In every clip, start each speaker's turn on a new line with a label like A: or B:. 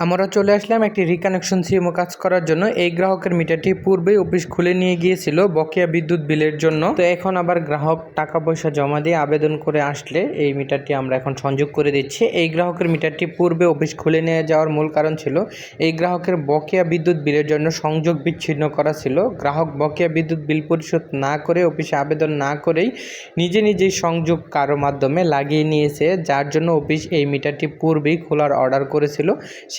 A: আমরা চলে আসলাম একটি রিকানেকশন সিএমও কাজ করার জন্য। এই গ্রাহকের মিটারটি পূর্বেই অফিস খুলে নিয়ে গিয়েছিল বকেয়া বিদ্যুৎ বিলের জন্য। তো এখন আবার গ্রাহক টাকা পয়সা জমা দিয়ে আবেদন করে আসলে এই মিটারটি আমরা এখন সংযোগ করে দিচ্ছি। এই গ্রাহকের মিটারটি পূর্বে অফিস খুলে নিয়ে যাওয়ার মূল কারণ ছিল, এই গ্রাহকের বকেয়া বিদ্যুৎ বিলের জন্য সংযোগ বিচ্ছিন্ন করা ছিল। গ্রাহক বকেয়া বিদ্যুৎ বিল পরিশোধ না করে অফিসে আবেদন না করেই নিজে নিজেই সংযোগ কারও মাধ্যমে লাগিয়ে নিয়েছে, যার জন্য অফিস এই মিটারটি পূর্বেই খোলার অর্ডার করেছিল।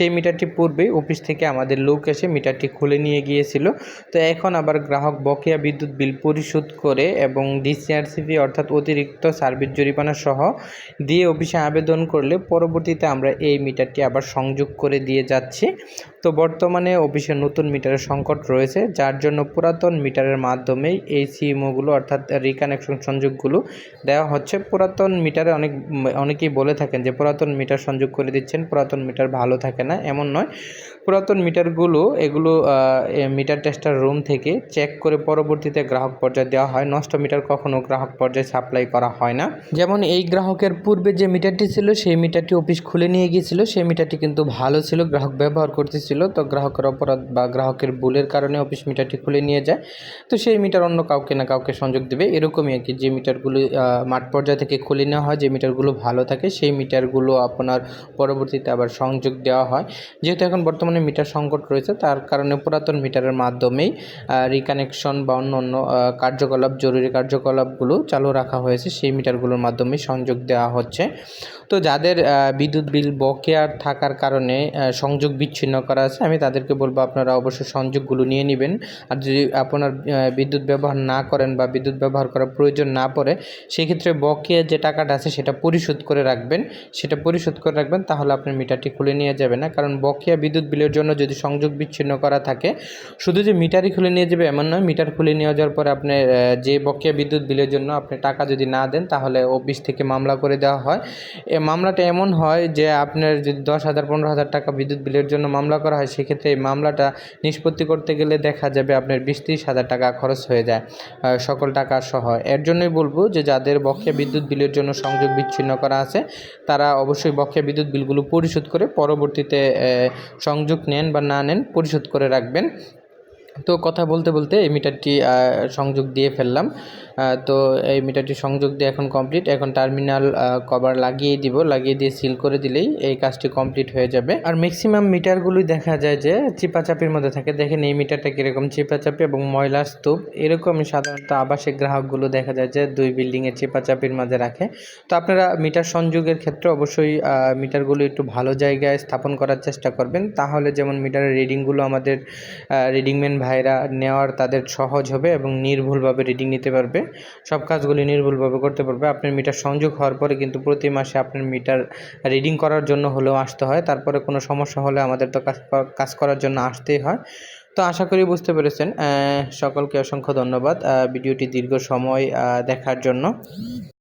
A: সেই মিটারটি পূর্বেই অফিস থেকে আমাদের লোক এসে মিটারটি খুলে নিয়ে গিয়েছিল। তো এখন আবার গ্রাহক বকেয়া বিদ্যুৎ বিল পরিশোধ করে এবং ডিসিআরসিপি অর্থাৎ অতিরিক্ত সার্ভিস জরিমানা সহ দিয়ে অফিসে আবেদন করলে পরবর্তীতে আমরা এই মিটারটি আবার সংযোগ করে দিয়ে যাচ্ছি। তো বর্তমানে অফিসে নতুন মিটারের সংকট রয়েছে, যার জন্য পুরাতন মিটারের মাধ্যমেই এই সিএমওগুলো অর্থাৎ রিকানেকশন সংযোগগুলো দেওয়া হচ্ছে। পুরাতন মিটারে অনেক, অনেকেই বলে থাকেন যে পুরাতন মিটার সংযোগ করে দিচ্ছেন, পুরাতন মিটার ভালো থাকে না, এমন নয়। পুরাতন মিটারগুলো, এগুলো মিটার টেস্টার রুম থেকে চেক করে পরবর্তীতে গ্রাহক পর্যায়ে দেওয়া হয়। নষ্ট মিটার কখনও গ্রাহক পর্যায়ে সাপ্লাই করা হয় না। যেমন এই গ্রাহকের পূর্বে যে মিটারটি ছিল, সেই মিটারটি অফিস খুলে নিয়ে গিয়েছিল, সেই মিটারটি কিন্তু ভালো ছিল, গ্রাহক ব্যবহার করতেছিল। তো গ্রাহকের অপরাধ বা গ্রাহকের ভুলের কারণে অফিস মিটারটি খুলে নিয়ে যায়। তো সেই মিটার অন্য কাউকে না কাউকে সংযোগ দেবে। এরকমই আর কি যে মিটারগুলো মাঠ পর্যায় থেকে খুলে নেওয়া হয়, যে মিটারগুলো ভালো থাকে, সেই মিটারগুলো আপনার পরবর্তীতে আবার সংযোগ দেওয়া হয়। যেহেতু এখন বর্তমানে মিটার সংকট রয়েছে, তার কারণে পুরাতন মিটারের মাধ্যমেই রিকানেকশন বা অন্য অন্য কার্যকলাপ, জরুরি কার্যকলাপগুলো চালু রাখা হয়েছে, সেই মিটারগুলোর মাধ্যমে সংযোগ দেওয়া হচ্ছে। তো যাদের বিদ্যুৎ বিল বকেয়ার থাকার কারণে সংযোগ বিচ্ছিন্ন করা আছে, আমি তাদেরকে বলব আপনারা অবশ্যই সংযোগগুলো নিয়ে নেবেন। আর যদি আপনার বিদ্যুৎ ব্যবহার না করেন বা বিদ্যুৎ ব্যবহার করার প্রয়োজন না পড়ে, সেক্ষেত্রে বকেয়া যে টাকাটা আছে সেটা পরিশোধ করে রাখবেন। সেটা পরিশোধ করে রাখবেন, তাহলে আপনার মিটারটি খুলে নিয়ে যাবে না। কারণ বকেয়া বিদ্যুৎ বিলের জন্য যদি সংযোগ বিচ্ছিন্ন করা থাকে, শুধু যে মিটারই খুলে নিয়ে যাবে এমন নয়, মিটার খুলে নিয়ে যাওয়ার পরে আপনি যে বকেয়া বিদ্যুৎ বিলের জন্য আপনি টাকা যদি না দেন, তাহলে অফিস থেকে মামলা করে দেওয়া হয়। এ মামলাটা এমন হয় যে আপনার যদি দশ হাজার, পনেরো হাজার টাকা বিদ্যুৎ বিলের জন্য মামলা করা হয়, সেক্ষেত্রে এই মামলাটা নিষ্পত্তি করতে গেলে দেখা যাবে আপনার বিশ ত্রিশ হাজার টাকা খরচ হয়ে যায় সকল টাকা সহ। এর জন্যই বলব যে যাদের বকেয়া বিদ্যুৎ বিলের জন্য সংযোগ বিচ্ছিন্ন করা আছে, তারা অবশ্যই বকেয়া বিদ্যুৎ বিলগুলো পরিশোধ করে পরবর্তীতে সংযোগ নেন বা না নেন পরিশোধ করে রাখবেন। তো কথা বলতে বলতে এই মিটারটি সংযোগ দিয়ে ফেললাম। তো এই মিটারটি সংযোগ দিয়ে এখন কমপ্লিট এখন টার্মিনাল কভার লাগিয়ে দিব। লাগিয়ে দিয়ে সিল করে দিলেই এই কাজটি কমপ্লিট হয়ে যাবে। আর ম্যাক্সিমাম মিটারগুলোই দেখা যায় যে চিপাচাপির মধ্যে থাকে। দেখেন এই মিটারটা কীরকম চিপাচাপি এবং ময়লার স্তূপ। এরকমই সাধারণত আবাসিক গ্রাহকগুলো দেখা যায় যে দুই বিল্ডিংয়ের চিপাচাপির মাঝে রাখে। তো আপনারা মিটার সংযোগের ক্ষেত্রে অবশ্যই মিটারগুলো একটু ভালো জায়গায় স্থাপন করার চেষ্টা করবেন। তাহলে যেমন মিটারের রিডিংগুলো আমাদের রিডিংম্যান ভাইরা নেওয়ার তাদের সহজ হবে এবং নির্ভুলভাবে রিডিং নিতে পারবে। সব কাজগুলি নির্ভুলভাবে করতে পারবে। আপনার মিটার সংযোগ হওয়ার পরে কিন্তু প্রতি মাসে আপনার মিটার রিডিং করার জন্য হলেও আসতে হয়। তারপরে কোনো সমস্যা হলে আমাদের তো কাজ কাজ করার জন্য আসতেই হয়। তো আশা করি বুঝতে পেরেছেন। সকলকে অসংখ্য ধন্যবাদ। ভিডিওটি দীর্ঘ সময় দেখার জন্য।